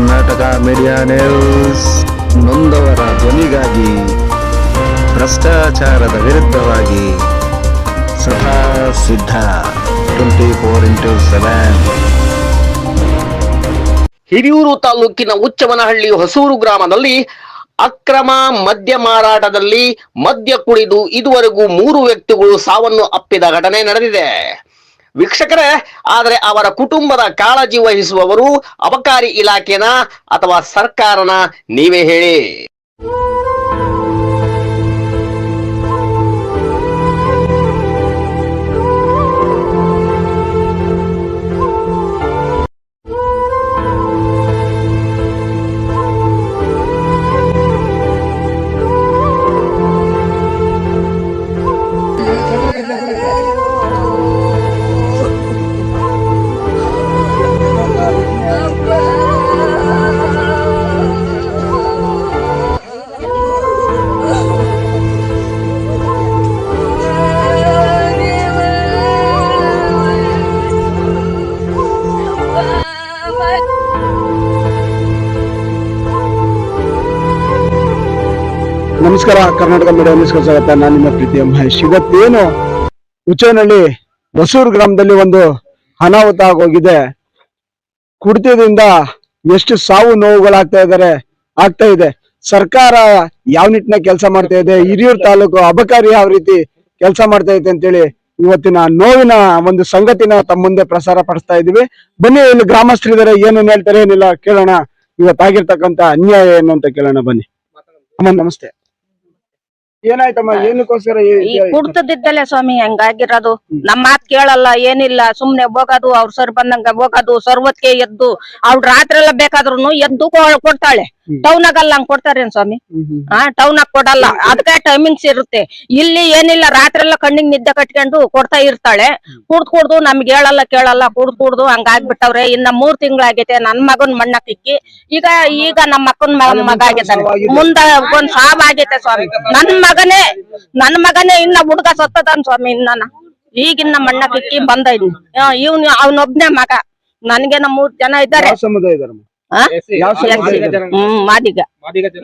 Karnataka media news ನೊಂದವರ ಧ್ವನಿಗಾಗಿ ಭ್ರಷ್ಟಾಚಾರದ ವಿರುದ್ಧವಾಗಿ ಸದಾ ಸಿದ್ಧ. Twenty four into seven Hiriyur ತಾಲೂಕಿನ ಉಚ್ಚವನಹಳ್ಳಿ ಹೊಸೂರು ಗ್ರಾಮದಲ್ಲಿ ಅಕ್ರಮ ಮದ್ಯ ಮಾರಾಟದಲ್ಲಿ ಮದ್ಯ ಕುಡಿದು ಇದುವರೆಗೂ ಮೂರು ವ್ಯಕ್ತಿಗಳು ಸಾವನ್ನು ಅಪ್ಪಿದ ಘಟನೆ ನಡೆದಿದೆ. ವೀಕ್ಷಕರೇ ಆದರೆ ಅವರ ಕುಟುಂಬದ ಕಾಳಜಿ ವಹಿಸುವವರು ಅಬಕಾರಿ ಇಲಾಖೆನ ಅಥವಾ ಸರ್ಕಾರನ ನೀವೇ ಹೇಳಿ. ನಮಸ್ಕಾರ, ಕರ್ನಾಟಕ ಮೀಡಿಯಾ ನಮಸ್ಕಾರ ಸ್ವಾಗತ. ನಾನು ನಿಮ್ಮ ಪ್ರೀತಿಯ ಮಹೇಶ್. ಇವತ್ತೇನು ಹುಚ್ಚೇನಹಳ್ಳಿ ಹೊಸೂರು ಗ್ರಾಮದಲ್ಲಿ ಒಂದು ಅನಾಹುತ ಆಗೋಗಿದೆ. ಕುಡಿತದಿಂದ ಎಷ್ಟು ಸಾವು ನೋವುಗಳಾಗ್ತಾ ಇದ್ದಾರೆ, ಆಗ್ತಾ ಇದೆ. ಸರ್ಕಾರ ಯಾವ ನಿಟ್ಟಿನ ಕೆಲಸ ಮಾಡ್ತಾ ಇದೆ? ಹಿರಿಯೂರು ತಾಲೂಕು ಅಬಕಾರಿ ಯಾವ ರೀತಿ ಕೆಲಸ ಮಾಡ್ತಾ ಇದೆ ಅಂತೇಳಿ ಇವತ್ತಿನ ನೋವಿನ ಒಂದು ಸಂಗತಿನ ತಮ್ಮ ಮುಂದೆ ಪ್ರಸಾರ ಪಡಿಸ್ತಾ ಇದೀವಿ ಬನ್ನಿ, ಇಲ್ಲಿ ಗ್ರಾಮಸ್ಥರಿದ್ದಾರೆ. ಏನೇನು ಹೇಳ್ತಾರೆ ಏನಿಲ್ಲ ಕೇಳೋಣ. ಇವತ್ತಾಗಿರ್ತಕ್ಕಂತ ಅನ್ಯಾಯ ಏನು ಅಂತ ಕೇಳೋಣ ಬನ್ನಿ. ಅಮ್ಮ, ನಮಸ್ತೆ. ಏನಾಯ್ತಮ್ಮ? ಏನಕ್ಕೋಸ್ಕರ ಈ- ಈ ಸ್ವಾಮಿ ಹಂಗಾಗಿರೋದು. ನಮ್ ಮಾತ್ ಕೇಳಲ್ಲ ಏನಿಲ್ಲ ಸುಮ್ನೆ ಹೋಗೋದು ಅವ್ರ ಸರ್ ಬಂದಂಗ ಹೋಗೋದು ಸರ್ವತ್ಗೆ ಎದ್ದು ಅವ್ಳು ರಾತ್ರಿ ಎಲ್ಲ ಬೇಕಾದ್ರೂ ಎದ್ದು ಕೊಡ್ತಾಳೆ. ಟೌನ್ ಆಗಲ್ಲ ಹಂಗ್ ಕೊಡ್ತಾರೇನ್ ಸ್ವಾಮಿ. ಹಾ ಟೌನ್ ಆಗ ಕೊಡಲ್ಲ. ಅದಕ್ಕೆ ಟೈಮಿಂಗ್ಸ್ ಇರುತ್ತೆ. ಇಲ್ಲಿ ಏನಿಲ್ಲ ರಾತ್ರಿ ಎಲ್ಲ ಕಣ್ಣಿಗೆ ನಿದ್ದೆ ಕಟ್ಕೊಂಡು ಕೊಡ್ತಾ ಇರ್ತಾಳೆ. ಕುಡ್ದ್ ಕುಡ್ದು ನಮ್ಗೆ ಹೇಳಲ್ಲ ಕೇಳಲ್ಲ ಕುಡ್ದ್ ಕುಡ್ದು ಹಂಗಾಗ್ಬಿಟ್ಟವ್ರೆ ಇನ್ನ ಮೂರ್ ತಿಂಗಳಾಗೈತೆ ನನ್ ಮಗನ್ ಮಣ್ಣಕ್ಕಿಕ್ಕಿ ಈಗ ಈಗ ನಮ್ಮ ಅಕ್ಕನ್ ಮಗ ಆಗಿದ್ದಾನೆ ಮುಂದ ಒಂದ್ ಸಾವ್ ಆಗೈತೆ ಸ್ವಾಮಿ. ನನ್ ಮಗನೇ ನನ್ ಮಗನೇ ಇನ್ನ ಹುಡ್ಗ ಸತ್ತದನ್ ಸ್ವಾಮಿ ಇನ್ನ. ಈಗಿನ್ನ ಮಣ್ಣಕ್ಕಿಕ್ಕಿ ಬಂದ ಇವ್ನು ಇವ್ನು ಅವನೊಬ್ನೇ ಮಗ. ನನ್ಗೆ ನಮ್ಮ ಮೂರ್ ಜನ ಇದ್ದಾರೆ. ಹ್ಮ್ ಮಾದಿಗ.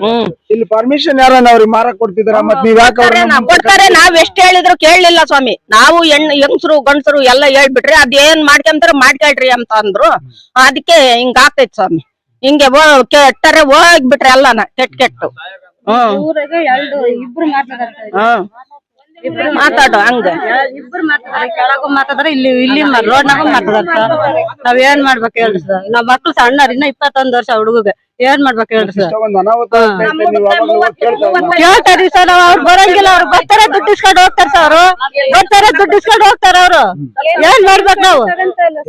ಹ್ಮ್. ಇಲ್ಲಿ ಪರ್ಮಿಷನ್ ಯಾರನ್ನ ಅವ್ರಿಗೆ ಮಾರಕ್ ಕೊಡ್ತಿದ್ರ ಮತ್ ನೀವ್ ಯಾಕೆ ಕೊಡ್ತಾರೆ ನಾವ್- ಕೊಡ್ತಾರೆ ನಾವ್ ಎಷ್ಟ್ ಹೇಳಿದ್ರು ಕೇಳಲಿಲ್ಲ ಸ್ವಾಮಿ. ನಾವು ಹೆಣ್ ಹೆಂಗಸರು ಗಂಡಸರು ಎಲ್ಲ ಹೇಳ್ಬಿಟ್ರಿ ಅದೇನ್ ಮಾಡ್ಕೊಂತಾರ ಮಾಡ್ಕೊಳ್ರಿ ಅಂತ ಅಂದ್ರು. ಅದಕ್ಕೆ ಹಿಂಗ ಆಗ್ತೈತ್ ಸ್ವಾಮಿ. ಹಿಂಗೆ ಕೆಟ್ಟರೆ ಹೋಗ್ಬಿಟ್ರಿ ಎಲ್ಲಾನ ಕೆಟ್ಟ ಕೆಟ್ಟು. ಹ್ಮ್. ಇಬ್ರು ಮಾತಾಡ್ತಾರೆ ಹ್ಮ್. ಮಾತಾಡು ಹಂಗ. ಕೆಳಗೂ ಮಾತಾದ್ರೆ ಇಲ್ಲಿ ಇಲ್ಲಿ ರೋಡ್ನಾಗೂ ಮಾತಾಡ್ತಾರ ನಾವ್ ಏನ್ ಮಾಡ್ಬೇಕು ಹೇಳ್ರಿ ಸರ್? ನಾವ್ ಮಕ್ಳು ಸಣ್ಣ ಇನ್ನ ಇಪ್ಪತ್ತೊಂದ್ ವರ್ಷ ಹುಡುಗಗೆ ಏನ್ ಮಾಡ್ಬೇಕು ಹೇಳ್ರಿ ಸರ್ ನೀವ್ ಕೇಳ್ತಾ ಸರ್ ಅವ್ರು ಬರಂಗಿಲ್ಲ ಅವ್ರು ಬರ್ತಾರ ದುಡ್ಡು ಇಸ್ಕೊಂಡು ಹೋಗ್ತಾರ ಸರ್ ಅವರು. ಬರ್ತಾರ ದುಡ್ಡು ಇಸ್ಕೊಂಡು ಹೋಗ್ತಾರ ಅವ್ರು. ಏನ್ ಮಾಡ್ಬೇಕು ನಾವು?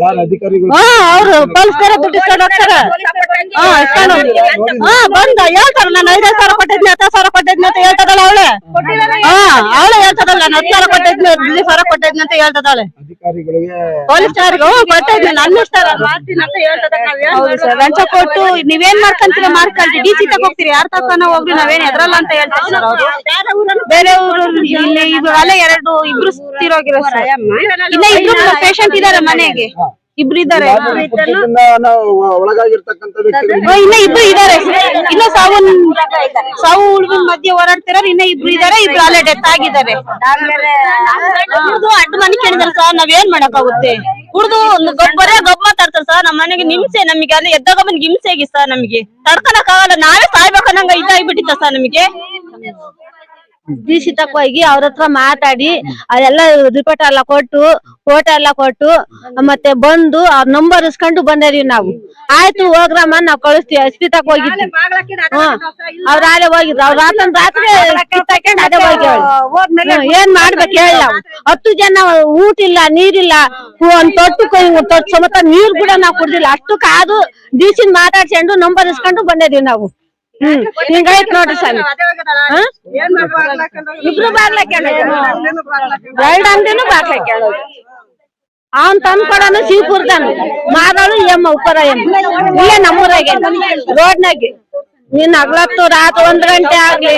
ಯಾರ್ ಅಧಿಕಾರಿಗಳು? ಹಾ ಅವ್ರು ಪೊಲೀಸ್ತಾರ ದುಡ್ಡು ಇಸ್ಕೊಂಡು ಹೋಗ್ತಾರ. ಹಾ ಇಸ್ಕೊಂಡು ಹಾ ಬಂದ ಹೇಳ್ತಾರ ನಾನು ಐದೈದು ಸಾವಿರ ಕೊಟ್ಟಿದ್ನಿ ಹತ್ತು ಸಾವಿರ ಕೊಟ್ಟಿದ್ನಿ ಅಂತ ಹೇಳ್ತದಲ್ಲ ಅವಳೆ. ಹಾ ಅವಳೆ ಹೇಳ್ತದಲ್ಲ ನಾನು ಹತ್ತು ಸಾವಿರ ಕೊಟ್ಟಿದ್ನಿ ಹದಿನೈದು ಸಾವಿರ ಕೊಟ್ಟಿದ್ನಿ ಅಂತ ಹೇಳ್ತದಾಳೆ ಪೊಲೀಸ್ ಪೊಲೀಸ್ನವ್ರಿಗೆ ಕೊಟ್ಟಿದ್ನಿ ನನ್ನ ಇಷ್ಟ ಮಾಡ್ತೀನಿ ಅಂತ ಹೇಳ್ತದ ಲಂಚ ಕೊಟ್ಟು ನೀವೇನ್ ಮಾಡ್ಕೊಂತೀರ ಮಾಡ್ಕೊಳ್ತೀವಿ ಡಿ ಸಿ ತಗೋಗ್ತೀರಿ. ಯಾರ್ ತಕ್ಕನ ಹೋಗ್ರಿ ನಾವೇನ್ ಎದ್ರಲ್ಲ ಅಂತ ಹೇಳ್ತಾರೆ ಸರ್ ಅವರು. ಬೇರೆ ಊರು ಇಲ್ಲಿ ಇದು ಅಲ್ಲೇ ಎರಡು ಇಬ್ರು ತಿರೋಗಿರೋ ಸರ್ ಇನ್ನ ಇಬ್ರು ಪೇಷಂಟ್ ಇದಾರೆ ಮನೆಗೆ. ಇಬ್ರು ಇದ್ದಾರೆ. ಇನ್ನ ಇಬ್ರು ಇದಾರೆ ಇನ್ನ ಸಾವು ಸಾವು ಉಳಿದ ಮಧ್ಯೆ ಹೋರಾಡ್ತಿರೋರು ಇನ್ನ ಇಬ್ರು ಇದ್ದಾರೆ. ಇಬ್ರು ಅಲ್ಲೇ ಡೆತ್ ಆಗಿದ್ದಾರೆ. ಅಡ್ಡ ಮನೆ ಕೇಳಿದ್ರೆ ಸರ್. ನಾವ್ ಏನ್ ಮಾಡಕ್ಕಾಗುತ್ತೆ? ಕುಡ್ದು ಗೊಬ್ಬರ ಗೊಬ್ಬ ಮಾತಾಡ್ತಾರೆ ಸರ್. ನಮ್ಮ ಮನೆಗೆ ನಿಮ್ಸೆ ನಮಗೆ. ಅಲ್ಲಿ ಎದ್ದಾಗ ಬಂದ್ ಹಿಂಸೆ ಆಗಿ ಸರ್ ನಮಗೆ? ತಡ್ಕೊಳಕ್ ಆಗಲ್ಲ ನಾವೇ ಸಾಯ್ಬೇಕನ್ನಂಗ ಇದಾಗ್ಬಿಟ್ಟಿತ್ತ ಸರ್ ನಮಗೆ? ಡಿಸಿ ತಕ್ಕ ಹೋಗಿ ಅವ್ರ ಹತ್ರ ಮಾತಾಡಿ ಅದೆಲ್ಲ ರಿಪೋರ್ಟ್ ಎಲ್ಲ ಕೊಟ್ಟು ಫೋಟೋ ಎಲ್ಲ ಕೊಟ್ಟು ಮತ್ತೆ ಬಂದು ಅವ್ರ ನಂಬರ್ ಇಸ್ಕೊಂಡು ಬಂದಿದೀವಿ ನಾವು. ಆಯ್ತು ಹೋಗ್ರಮ್ಮ ನಾವ್ ಕಳಿಸ್ತೀವಿ. ಎಸ್ ಪಿ ತಕ್ಕ ಹೋಗಿದ್ವಿ. ಅವ್ರ ಅಲ್ಲೇ ಹೋಗಿದ್ರು. ಅವ್ರ ರಾತ್ರಿ ರಾತ್ರಿ ಅದೇ ಹೋಗಿ ಏನ್ ಮಾಡ್ಬೇಕು ಹೇಳ ನಾವು. ಹತ್ತು ಜನ ಊಟ ಇಲ್ಲ ನೀರಿಲ್ಲ ಒಂದ್ ತೊಟ್ಟು ತೊಟ್ಟು ಸಮತ ನೀರ್ ಕೂಡ ನಾವು ಕುಡ್ದಿಲ್ಲ. ಅಷ್ಟು ಕಾದು ಡಿಸಿನ್ ಮಾತಾಡ್ಸ್ಕೊಂಡು ನಂಬರ್ ಇಸ್ಕೊಂಡು ಬಂದೇವಿ ನಾವು. ಹ್ಮ್ ಹಿಂಗಾಯ್ತು ನೋಡ್ರಿ ಸ್ವಾಮಿ ಹ? ಇಬ್ರು ಬಾಗ್ಲಾಕ್ ಎರಡು ಅಂಗಡಿನೂ ಬಾಗ್ಲಾಕ್ ಅವನ್ ತಂದ್ ಕೊಡೋನು ಶಿವಪುರದನು ಮಾರೋನು ಎಮ್ಮ ಉಪ್ಪರ ಎಮ್ಮ. ಇಲ್ಲೇ ನಮ್ಮೂರಾಗೆ. ರೋಡ್ನಾಗೆ. ನೀನ್ ಹಗ್ಲತ್ತು ರಾತ್ ಒಂದ್ ಗಂಟೆ ಆಗ್ಲಿ.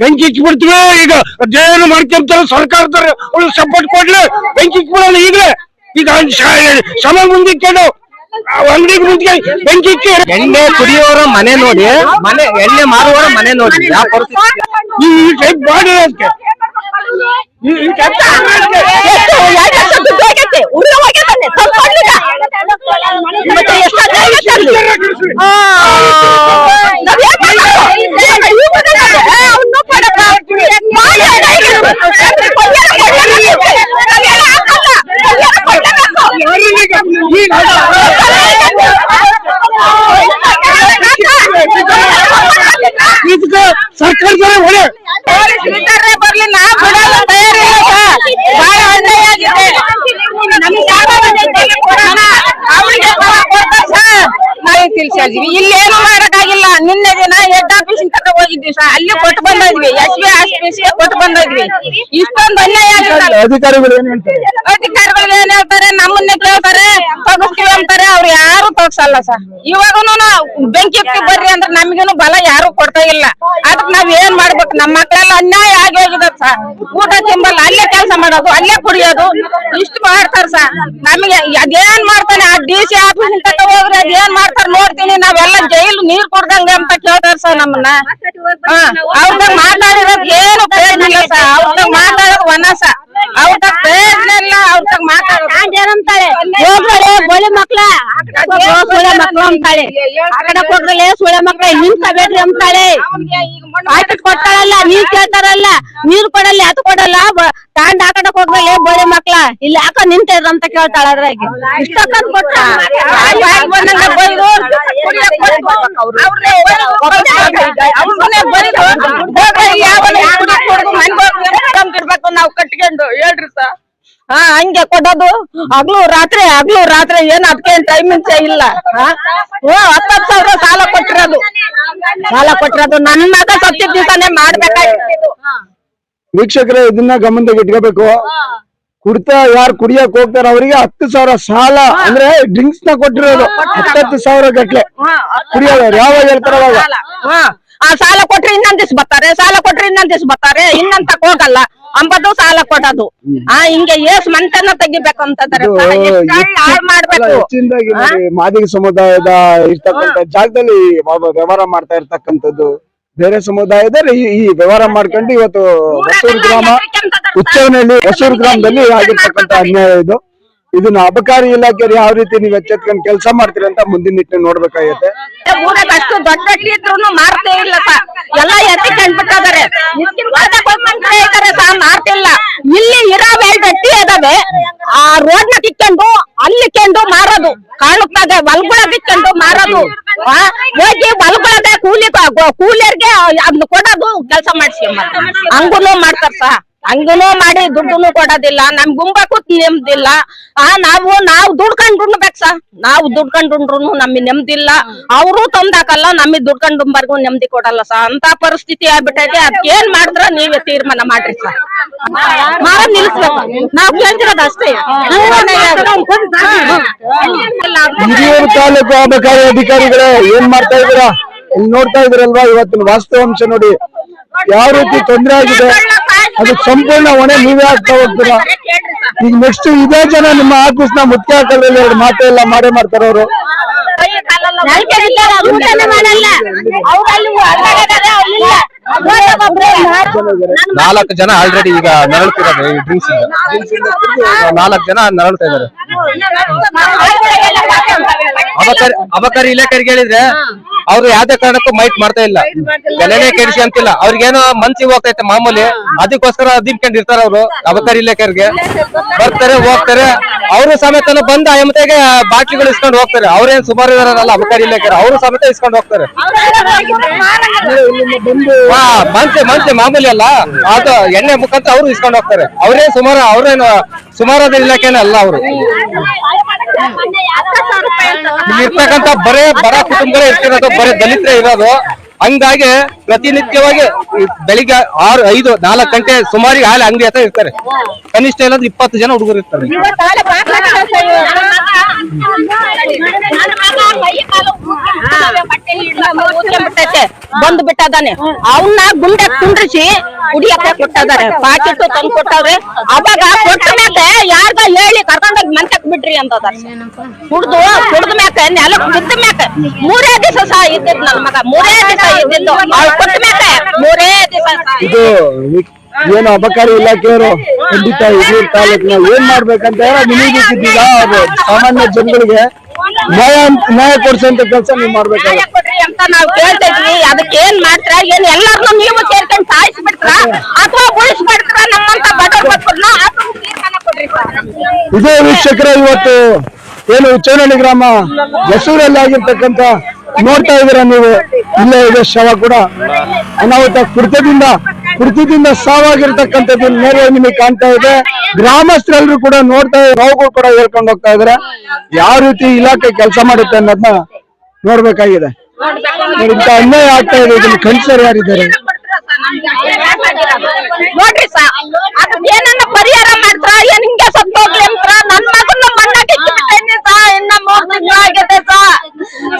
ಬೆಂಕಿ ಇಕ್ಬಿಡ್ತೀವಿ ಈಗ? ಅದೇನು ಮಾಡ್ಕೊಂತಾರೆ ಸರ್ಕಾರದವ್ರು. ಅವ್ಳು ಸಪೋರ್ಟ್ ಕೊಡ್ಲಿ. ಬೆಂಕಿ ಇಕ್ಬಿಡೋಣ ಈಗಲೇ. ಈಗ ಸಮ ಮುಂದೆ ಎಣ್ಣೆ ಕುಡಿಯೋರ ಮನೆ ನೋಡಿ ಮನೆ ಎಣ್ಣೆ ಮಾರುವವರ ಮನೆ ನೋಡಿ ಯಾವ ಪರಿಸ್ಥಿತಿ? ಈ ಟೈಪ್ ಬಾಡಿ ಅದಕ್ಕೆ ಈ ಈ ಟೈಪ್ ಎಷ್ಟು ಎರಡ್ ಲಕ್ಷ ದುಡ್ಡು ಹೋಗೈತೆ ಉಳ್ಳ ಹೋಗ್ಯದನ್ನೇ ತಂದ್ ಕೊಡ್ಲಿಲ್ಲ ಮತ್ತೆ ಎಷ್ಟಾದ್ರೂ ಆಗೈತೆ ಅಲ್ಲಿ? ಆ, ನಾವ್ ಏನ್ ಮಾಡ್ಬೇಕು? ಇವ್ರನ್ನ ಏ, ಅವ್ನು ಕೊಡಪ್ಪ. ಮಾಡಿ ಅಣ್ಣ ಈಗ. ಕೊಡ್ಯಾರ, ಕೊಡ್ಯಾರ. ನಾವೇನು ಹಾಕಲ್ಲ. ಕೊಡ್ಯಾರ, ಕೊಡ್ಲೇಬೇಕು. ಇದಕ್ಕೆ ಸರ್ಕಾರದವರೇ ಹೊಣೆ ಶ್ರೀಧರೇ ಬರ್ಲಿ ನಾ ಬಿಡಲ್ಲ ತಯಾರಿಲ್ಲ ಸರ್. ಬಹಳ ಅನ್ಯಾಯ ಆಗಿದೆ. ನಮ್ಗೆ ಯಾವ ರೀತಿಯಲ್ಲಿ ಕೊಡೋಣ? ಅವ್ರಿಗೆ ಬಲ ಕೊಡ್ತಾರೆ ಸರ್. ನಾವು ತಿಳಿಸಿದ್ವಿ ಇಲ್ಲಿ ಏನು ಮಾಡಕ್ಕಾಗಿಲ್ಲ. ನಿನ್ನೆ ದಿನ ಹೆಡ್ ಆಫೀಸ್ ತಕ ಹೋಗಿದ್ವಿ ಸರ್ ಅಲ್ಲಿ ಕೊಟ್ಟು ಬಂದಿದ್ವಿ ಎಸ್ ಬಿ ಆಫೀಸ್ ಕೊಟ್ಟು ಬಂದಿದ್ವಿ ಇಷ್ಟೊಂದು ಅನ್ಯಾಯ ಅಧಿಕಾರಿಗಳು ಏನ್ ಹೇಳ್ತಾರೆ? ಅಧಿಕಾರಿಗಳು ಏನ್ ಹೇಳ್ತಾರೆ? ನಮ್ಮನ್ನ ಕೇಳ್ತಾರೆ. ತಗಸ್ತೀವಿ ಅಂತಾರೆ ಅವ್ರು ಯಾರು ತಗ್ಸಲ್ಲ ಸರ್. ಇವಾಗನು ಬೆಂಕಿ ಹತ್ತಿ ಬರ್ರಿ ಅಂದ್ರೆ ನಮ್ಗೇನು ಬಲ ಯಾರು ಕೊಡ್ತಾ ಇಲ್ಲ ಅದಕ್ ನಾವ್ ಏನ್ ಮಾಡ್ಬೇಕು? ನಮ್ಮ ಮಕ್ಳೆಲ್ಲ ಅನ್ಯಾಯ ಆಗಿ ಹೋಗಿದೆ ಸರ್ ಊಟ ತಿಂಬಲ್ಲ. ಅಲ್ಲೇ ಕೆಲಸ ಮಾಡೋದು ಅಲ್ಲೇ ಕುಡಿಯೋದು. ಇಷ್ಟು ಮಾಡ್ತಾರ ಸರ್ ಅದೇನ್ ಮಾಡ್ತಾನೆ? ಆ ಡಿ ಸಿ ಆಫೀಸ್ ತಕ ಹೋಗ್ರಿ ಅದೇನ್ ಮಾಡ್ತಾರ ನೋಡ್ತೀನಿ. ನಾವೆಲ್ಲ ಜೈಲು ನೀರ್ ಕೊಡ್ದಂಗ ಅಂತ ಕೇಳ್ತಾರ ಸರ್ ನಮ್ಮನ್ನ. ಹಾ, ಅವ್ರದಾಗ ಮಾತಾಡಿರೋದ್ ಏನು ಪ್ರಯೋಜನ ಇಲ್ಲ ಸರ್. ಅವ್ರದಾಗ ಮಾತಾಡೋದು ವನಸ ಅವ್ರದಾಗ ಬೋಳಿ ಮಕ್ಳ. ಸುಳೆ ಮಕ್ಳು ಅಂತಾಳೆ. ಆ ಕಡೆ ಹೋಗ್ರಲೆ ಸುಳೆ ಮಕ್ಳ. ನಿಂತ್ಕೋಬೇಡ್ರಿ ಅಂತಾಳೆ. ಪಾಕೆಟ್ ಕೊಡ್ತಾಳಲ್ಲ ನೀರ್ ಕೇಳ್ತಾರಲ್ಲ. ನೀರ್ ಕೊಡಲ್ಲ ಅದು ಕೊಡಲ್ಲ. ತಾಂಡ ತಾಂಡ್ ಆ ಕಡೆ ಹೋಗ್ರಲೆ ಬೋಳಿ ಮಕ್ಳ. ಇಲ್ಲಿ ಯಾಕ ನಿಂತಿದ್ರ ಅಂತ ಕೇಳ್ತಾಳ ಅದ್ರಾಗೆ. ಕೊಟ್ಟ ಮನೆಗ್ ನಾವ್ ಕಟ್ಕೊಂಡು ಹೇಳ್ರಿ ಸರ್. ಹಾ ಹಂಗೆ ಕೊಡೋದು. ಹಗ್ಲು ರಾತ್ರಿ ಹಗ್ಲು ರಾತ್ರಿ ಏನ್ ಅದಕ್ಕೆ ಟೈಮಿಂಗ್ಸ್ ಇಲ್ಲ. ಹಾ? ಹ್ಞೂ ಹತ್ತತ್ತು ಸಾವಿರ ಸಾಲ ಕೊಟ್ಟಿರೋದು. ಸಾಲ ಕೊಟ್ಟಿರೋದು. ನನ್ ಮಗ ಸತ್ತಿದ ದಿವಸನೇ ಮಾಡ್ಬೇಕಾಗಿತ್ತು. ವೀಕ್ಷಕರೇ ಇದನ್ನ ಗಮನದಾಗ ಇಟ್ಕೋಬೇಕು. ಕುಡ್ತಾ ಯಾರು ಕುಡಿಯಕ್ ಹೋಗ್ತಾರ ಅವರಿಗೆ ಹತ್ತು ಸಾವಿರ ಸಾಲ ಅಂದ್ರೆ ಡ್ರಿಂಕ್ಸ್ನ ಕೊಟ್ಟಿರೋದು. ಹತ್ತತ್ತು ಸಾವಿರ ಗಟ್ಲೆ. ಕುಡಿಯೋದು ಯಾವಾಗ ಹೇಳ್ತಾರ. ಆ ಸಾಲ ಕೊಟ್ರೆ ಇನ್ನೊಂದ್ ದಿವ್ಸ ಬರ್ತಾರೆ. ಸಾಲ ಕೊಟ್ರೆ ಇನ್ನೊಂದ್ ದಿವ್ಸ ಬರ್ತಾರೆ. ಇನ್ನಂತ ಹೋಗಲ್ಲ. ಅಂಬದು ಸಾಲ ಕೊಡೋದು. ಆ ಹಿಂಗೆ ಏಸ್ ಮಂತನ ತೆಗಿಬೇಕು ಅಂತಾರೆ. ಇದು ಹೆಚ್ಚು- ಹಾಳ್ ಮಾಡ್ಬೇಕು. ಅಲ್ಲ, ಹೆಚ್ಚಿನದಾಗಿ ನೋಡಿ ಮಾದಿಗ ಸಮುದಾಯದ ಇರ್ತಕ್ಕಂಥ ಜಾಗದಲ್ಲಿ ವ್ಯವಹಾರ ಮಾಡ್ತಾ ಇರ್ತಕ್ಕಂಥದ್ದು. ಬೇರೆ ಸಮುದಾಯದಲ್ಲಿ ಈ- ವ್ಯವಹಾರ ಮಾಡ್ಕೊಂಡು ಇವತ್ತು ಹೊಸೂರು ಗ್ರಾಮ ಉಚ್ಚವನಹಳ್ಳಿ ಹೊಸೂರು ಗ್ರಾಮದಲ್ಲಿ ಆಗಿರ್ತಕ್ಕಂಥ ಅನ್ಯಾಯ ಇದು. ಇದನ್ನ ಅಬಕಾರಿ ಇಲಾಖೆ ಯಾವ ರೀತಿ ನೀವು ಎಚ್ಚೆತ್ಕೊಂಡು ಕೆಲಸ ಮಾಡ್ತೀರಿ ಅಂತ ಮುಂದಿನ ನಿಟ್ಟಿನ ನೋಡ್ಬೇಕಾಗತ್ತೆ. ಅಷ್ಟು ದೊಡ್ಡ ಮಾರ್ತೇ ಇಲ್ಲ ಎಲ್ಲ ಎತ್ತಿ ಕಂಡ್ಬಿಟ್ಟಿದ್ದಾರೆ ಇದ್ದಾರೆ ಸಾ ಮಾರ್ತಿಲ್ಲ ಇಲ್ಲಿ ಇರಾವೆ ಗಟ್ಟಿ ಇದಾವೆ ಆ ರೋಡ್ನ ಕಿತ್ಕೊಂಡು ಅಲ್ಲಿ ಕೆಂಡು ಮಾರೋದು ಕಾಣುತ್ತಾಗ ಹೊಲ್ಗುಳ ಕಿತ್ಕೊಂಡು ಮಾರೋದು. ಹೋಗಿ ಹೊಲ್ಗುಳದ ಕೂಲಿ ಕೂಲಿಯರ್ಗೆ ಅದನ್ನ ಕೊಡೋದು ಕೆಲಸ ಮಾಡಿಸ್ಕೊಂಬ ಹಂಗುನು ಸಾ ಹಂಗುನು ಮಾಡಿ ದುಡ್ಡುನು ಕೊಡೋದಿಲ್ಲ, ನಮ್ ಗುಂಬಕ್ಕೂ ನೆಮ್ಮದಿಲ್ಲ ಆ, ನಾವು ನಾವು ದುಡ್ಕೊಂಡ್ ಸಾ. ನಾವು ದುಡ್ಕೊಂಡ್ ಉಂಡ್ರು ನಮಗೆ ನೆಮ್ಮದಿಲ್ಲ ಅವರು ತಂದಾಕಲ್ಲ, ನಮಗೆ ದುಡ್ಕೊಂಡ್ ಉಂಬರ್ಗೂ ನೆಮ್ಮದಿ ಕೊಡಲ್ಲ ಸಾ. ಅಂತ ಪರಿಸ್ಥಿತಿ ಆಗ್ಬಿಟ್ಟೈತೆ. ಅದಕ್ಕೆ ಏನ್ ಮಾಡಿದ್ರ ನೀವೇ ತೀರ್ಮಾನ ಮಾಡ್ರಿ ಸಾ. ಮಾರ ನಿಲ್ಸ್ಬೇಕು ನಾವ್ ಕೇಳ್ತಿರೋದು ಅಷ್ಟೇ. ಹಿರಿಯೂರು ತಾಲೂಕು ಅಬಕಾರಿ ಅಧಿಕಾರಿಗಳೇ ಏನ್ ಮಾಡ್ತಾ ಇದೀರಾ ಇಲ್ಲಿ ನೋಡ್ತಾ ಇದೀರಲ್ವಾ ಇವತ್ತಿನ ವಾಸ್ತವಾಂಶ ನೋಡಿ. ಯಾವ ರೀತಿ ತೊಂದರೆ ಆಗಿದೆ? ಅದು ಸಂಪೂರ್ಣ ಹೊಣೆ ನೀವೇ ಆಗ್ತಾ ಹೋಗ್ತೀರಾ? ಈಗ ನೆಕ್ಸ್ಟ್ ಇದೇ ಜನ ನಿಮ್ಮ ಆಫೀಸ್ನ ಮುಖ್ಯ ಹಾಕಲ್ರಲ್ಲಿ ಎರಡು ಮಾತೆಲ್ಲ ಮಾಡೇ ಮಾಡ್ತಾರೆ ಅವರು. ಮಾಡಲ್ಲ. ನಾಲ್ಕು ಜನ ಆಲ್ರೆಡಿ ಈಗ ನರಳ್ತಿರೋದು ಈ ಡ್ರಿಂಕ್ಸ್ ನಾಲ್ಕು ಜನ ನರಳ್ತಾ ಇದಾರೆ ಅಬಕಾರಿ ಅಬಕಾರಿ ಇಲಾಖೆಗೆ ಹೇಳಿದ್ರೆ ಅವ್ರು ಯಾವ್ದೇ ಕಾರಣಕ್ಕೂ ಮೈಟ್ ಮಾಡ್ತಾ ಇಲ್ಲ. ಬೆಲೆನೇ ಕೆಡಿಸಿ ಅಂತಿಲ್ಲ. ಅವ್ರಿಗೇನೋ ಮನ್ಸಿಗೆ ಹೋಗ್ತೈತೆ ಮಾಮೂಲಿ. ಅದಕ್ಕೋಸ್ಕರ ಅದಿಟ್ಕೊಂಡು ಇರ್ತಾರ ಅವರು ಅಬಕಾರಿ ಇಲಾಖೆಗೆ ಬರ್ತಾರೆ ಹೋಗ್ತಾರೆ. ಅವರು ಸಮೇತ ಬಂದ ಎಮತೆಗೆ ಬಾಟ್ಲಿಗಳು ಇಸ್ಕೊಂಡು ಹೋಗ್ತಾರೆ. ಅವ್ರೇನ್ ಸುಮಾರು ಇದಾರಲ್ಲ ಅಬಕಾರಿ ಇಲಾಖೆ ಅವರು ಸಮೇತ ಇಸ್ಕೊಂಡು ಹೋಗ್ತಾರೆ. ಹಾ ಮಂತೆ ಮಂತೆ ಮಾಮೂಲಿ ಅಲ್ಲ. ಅದು ಎಣ್ಣೆ ಮುಖಾಂತರ ಅವರು ಇಸ್ಕೊಂಡು ಹೋಗ್ತಾರೆ. ಅವ್ರೇನ್ ಸುಮಾರು ಅವ್ರೇನು ಸುಮಾರಾದ ಇಲಾಖೆನೇ ಅಲ್ಲ ಅವರು. ಇಲ್ಲಿ ಇರ್ತಕ್ಕಂತ ಬರೇ ಬಡ ಕುಟುಂಬಗಳೇ ಇರ್ತಿರೋದು ಬರೇ ದಲಿತರೇ ಇರೋದು. ಹಂಗಾಗಿ ಪ್ರತಿನಿತ್ಯವಾಗಿ ಬೆಳಿಗ್ಗೆ ಆರು, ಐದು, ನಾಲ್ಕು ಗಂಟೆ ಸುಮಾರಿಗೆ ಹಾಲು ಅಂಗಡಿ ಹತ್ರ ಇರ್ತಾರೆ. ಕನಿಷ್ಠ ಇಲ್ಲಾಂದ್ರೆ ಇಪ್ಪತ್ತು ಜನ ಹುಡುಗರು ಇರ್ತಾರೆ. ಬಂದ್ ಬಿಟ್ಟದಾನೆ. ಅವನ್ನ ಗುಂಡೆ ಕುಂಡ್ರಿಸಿ ಕುಡಿಯಕ್ಕೆ ಕೊಟ್ಟಿದ್ದಾರೆ ಪಾಕೆಟ್ ತಂದು ಕೊಟ್ಟವ್ರೆ. ಅವಾಗ ಕೊಟ್ಟ ಮೇಲೆ ಯಾರ್ದ ಹೇಳಿ ಮನ್ ಮಂಚಕ್ ಬಿಡ್ರಿ ಅಂತ ಕುಡ್ದು ಕುಡ್ದ ಮ್ಯಾಕ ನೆಲಕ್ ಬಿದ್ದ ಮ್ಯಾಕ. ಮೂರೇ ದಿವಸ ಸಹ ಇದ್ದಿದ್ ನನ್ ಮಗ. ಮೂರೇ ದಿವಸ ಇದ್ದಿದ್ದು. ಅವ್ಳು ಕೊಟ್ಟ ಮ್ಯಾಕೆ. ಮೂರೇ ದಿವಸ. ಇದು ಏನು ಅಬಕಾರಿ ಇಲಾಖೆಯವರು ಖಂಡಿತ ಹಿರಿಯೂರು ತಾಲೂಕಿನ ಏನ್ ಮಾಡ್ಬೇಕಂತ ನಿಮಗೆ ಸಿದ್ದಿದ ಅದು ಸಾಮಾನ್ಯ ಜನಗಳಿಗೆ ನ್ಯಾಯ ನ್ಯಾಯ ಕೊಡ್ಸಂತ ಕೆಲಸ ನೀವು ಮಾಡ್ಬೇಕಾಗುತ್ತೆ. ಅಂತ ನಾವ್ ಕೇಳ್ತಾ ಇದ್ವಿ. ಅದಕ್ಕೆ ಏನ್ ಮಾಡ್ತಾರ? ಏನ್ ಎಲ್ಲಾರ್ನು ನೀವು ಸೇರ್ಕೊಂಡ್ ಸಾಯಿಸ್ಬಿಡ್ತೀರ ಅಥವಾ ಉಳಿಸ್ಬಿಡ್ತೀರ ನಮ್ಮಂತ ಬಡವ್ರ ಮಕ್ಕಳನ್ನ ಅಥವಾ ತೀರ್ಮಾನ ಕೊಡ್ರಿ ಸರ್. ಇದೇ ವೀಕ್ಷಕರ ಇವತ್ತು ಏನು ಚೌನಳ್ಳಿ ಗ್ರಾಮ ಹೊಸೂರಲ್ಲಿ ಆಗಿರ್ತಕ್ಕಂತ ನೋಡ್ತಾ ಇದೀರ ನೀವು? ಇಲ್ಲೇ ಇದೆ ಶವ ಕೂಡ. ಅನಾಹುತ ಕುಡಿತದಿಂದ ಕುಡಿತದಿಂದ ಸಾವಾಗಿರ್ತಕ್ಕಂಥದ್ದು ನೇರವಾಗಿ ನಿಮಗೆ ಕಾಣ್ತಾ ಇದೆ. ಗ್ರಾಮಸ್ಥರೆಲ್ಲರೂ ಕೂಡ ನೋಡ್ತಾ ನೋವುಗಳು ಕೂಡ ಹೇಳ್ಕೊಂಡು ಹೋಗ್ತಾ ಇದಾರೆ ಯಾವ ರೀತಿ ಇಲಾಖೆ ಕೆಲಸ ಮಾಡುತ್ತೆ ಅನ್ನೋದನ್ನ ನೋಡ್ಬೇಕಾಗಿದೆ. ಇಂತ ಅನ್ಯಾಯ ಆಗ್ತಾ ಇದೆ. ಇದನ್ನು ಕಣ್ಸರ್ ಯಾರಿದ್ದಾರೆ? ನೋಡ್ರಿ ಸಾ ಅದಕ್ಕೆ ಏನನ್ನ ಪರಿಹಾರ ಮಾಡ್ತಾರ? ಏನ್ ಹಿಂಗೆ ಸತ್ತೋಗ್ಲಿ ಅಂತಾರ? ನನ್ ಮಗನ್ನ ಮಣ್ಣಾಗೆ ಕಿತ್ತೈತಿ ಸಾ ಇನ್ನ ಮೂರ್ ತಿಂಗಳು ಆಗೈತೆ ಸಾ.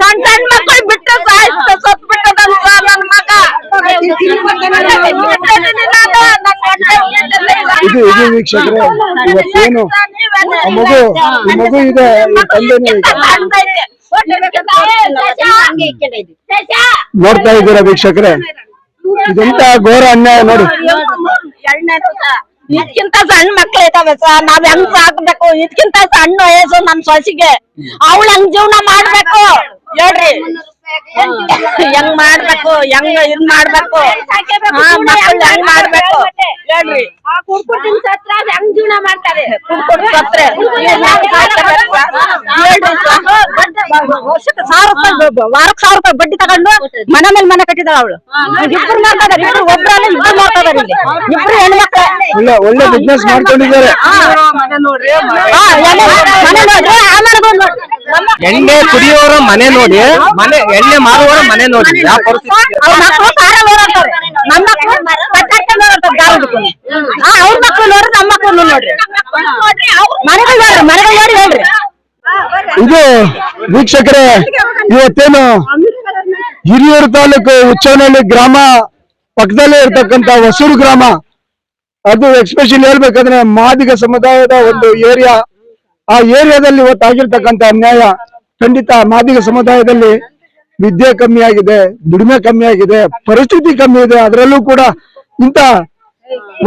ಸಣ್ಣ ಸಣ್ಣ ಮಕ್ಕಳು ಬಿಟ್ಟು ಸಾ ಇಷ್ಟ ಸತ್ ಬಿಟ್ಟದನ್ ಸಾ ನನ್ ಮಗ. ಇದು ಇದು ವೀಕ್ಷಕರೇ ಇವತ್ತೇನು ಮಗು ಮಗು ಇದೆ ತಂದೆನೇ ನೋಡ್ತಾ ಇದ್ದೀರಾ ವೀಕ್ಷಕರೇ? ಇದೆಂತ ಘೋರ ಅನ್ಯಾಯ ನೋಡಿ. ಇದಕ್ಕಿಂತ ಸಣ್ಣ ಮಕ್ಳು ಇದಾವೆ ಸರ್ ನಾವ್ ಹೆಂಗ್ ಸಾಕ್ಬೇಕು? ಇದಕ್ಕಿಂತ ಸಣ್ಣ ವಯಸ್ಸು ನಮ್ ಸೊಸಿಗೆ. ಅವಳು ಹಂಗ್ ಜೀವನ ಮಾಡ್ಬೇಕು. ಹೇಳ್ರಿ. ಹೆಂಗ್ ಮಾಡ್ಬೇಕು? ಹೆಂಗ್ ಇದ್ ಮಾಡ್ಬೇಕು? ಹಾ, ಹೇಳ್ರಿ. ಹೆಂಗ್ ಜೀವನ ಮಾಡ್ತಾರೆ? ಕುಡ್ಕೊಡ್ ಸತ್ರೆ. ಹೆಂಗ್ ಸಾಕ್ಬೇಕು ಸರ್? ಹೇಳ್ರಿ ಸರ್. ವರ್ಷಕ್ಕೆ ಸಾವಿರ ರೂಪಾಯಿ ವಾರಕ್ಕೆ ಸಾವಿರ ರೂಪಾಯಿ ಬಡ್ಡಿ ತಗೊಂಡು ಮನೆ ಮೇಲೆ ಮನೆ ಕಟ್ಟಿದಾಳ ಅವಳು. ಇಬ್ರು ಮಾಡ್ತಾರೆ. ಇದಾರೆ ಇಬ್ರು ಒಬ್ರಲ್ಲಿ ಇಬ್ರು ಮಾಡ್ತಾ ಇದಾರೆ ಇಲ್ಲಿ ಇಬ್ರು ಹೆಣ್ಮಕ್ಳು. ಒಳ್ಳೆ ಒಳ್ಳೆ ಬಿಸ್ನೆಸ್ ಮಾಡ್ಕೊಂಡಿದ್ದಾರೆ. ಮನೆ ನೋಡ್ರಿ ಆಮೇಲೆ ನೋಡ್ರಿ. ಎಣ್ಣೆ ಕುಡಿಯೋರ ಮನೆ ನೋಡಿ. ಮನೆ ಎಣ್ಣೆ ಮಾರುವವರ ಮನೆ ನೋಡಿ. ಯಾವ ಪರಿಸ್ಥಿತಿ ಅವ್ರ ಮಕ್ಳು ನೋಡ್ರಿ, ನಮ್ಮ ಮಕ್ಳು ನೋಡ್ರಿ. ಮನೆಗಳು ನೋಡ್ರಿ, ಮನೆಗಳು ನೋಡಿ ಹೇಳ್ರಿ. ಇದು ವೀಕ್ಷಕರೇ, ಇವತ್ತೇನು ಹಿರಿಯೂರು ತಾಲೂಕು ಉಚ್ಚನಹಳ್ಳಿ ಗ್ರಾಮ, ಪಕ್ಕದಲ್ಲೇ ಇರ್ತಕ್ಕಂತ ಹೊಸೂರು ಗ್ರಾಮ. ಅದು ಎಕ್ಸ್ಪೆಷಲಿ ಹೇಳ್ಬೇಕಂದ್ರೆ ಮಾದಿಗ ಸಮುದಾಯದ ಒಂದು ಏರಿಯಾ ಆ ಏರಿಯಾದಲ್ಲಿ ಇವತ್ತು ಆಗಿರ್ತಕ್ಕಂತ ಅನ್ಯಾಯ ಖಂಡಿತ ಮಾದಿಗ ಸಮುದಾಯದಲ್ಲಿ ವಿದ್ಯೆ ಕಮ್ಮಿ ಆಗಿದೆ, ದುಡಿಮೆ ಕಮ್ಮಿ ಆಗಿದೆ, ಪರಿಸ್ಥಿತಿ ಕಮ್ಮಿ ಇದೆ. ಅದರಲ್ಲೂ ಕೂಡ ಇಂತ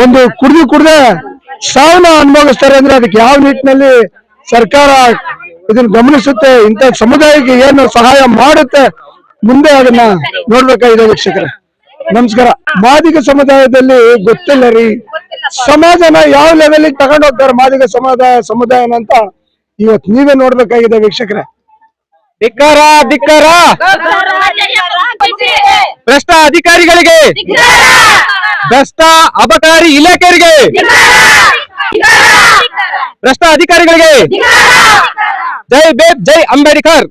ಒಂದು ಕುಡಿದು ಕುಡ್ದೆ ಸಾವನ್ನ ಅನುಭವಿಸ್ತಾರೆ ಅಂದ್ರೆ ಅದಕ್ಕೆ ಯಾವ ನಿಟ್ಟಿನಲ್ಲಿ ಸರ್ಕಾರ ಇದನ್ನ ಗಮನಿಸುತ್ತೆ ಇಂತ ಸಮುದಾಯಕ್ಕೆ ಏನು ಸಹಾಯ ಮಾಡುತ್ತೆ ಮುಂದೆ ಅದನ್ನ ನೋಡ್ಬೇಕಾಗಿದೆ ವೀಕ್ಷಕರೇ. ನಮಸ್ಕಾರ. ಮಾದಿಗ ಸಮುದಾಯದಲ್ಲಿ ಗೊತ್ತಿಲ್ಲ ರೀ. ಸಮಾಜನ ಯಾವ ಲೆವೆಲ್ ತಗೊಂಡು ಹೋಗ್ತಾರೆ ಮಾದಿಗ ಸಮುದಾಯ ಸಮುದಾಯನ ಅಂತ ಇವತ್ ನೀವೇ ನೋಡ್ಬೇಕಾಗಿದೆ ವೀಕ್ಷಕರೇ. ಧಿಕ್ಕಾರ ಧಿಕ್ಕಾರ. ಭ್ರಷ್ಟ ಅಧಿಕಾರಿಗಳಿಗೆ. ಭ್ರಷ್ಟ ಅಬಕಾರಿ ಇಲಾಖೆಯವರಿಗೆ ಭ್ರಷ್ಟ ಅಧಿಕಾರಿಗಳಿಗೆ. ಜೈ ಬೇಬ್ ಜೈ ಅಂಬೇಡ್ಕರ್.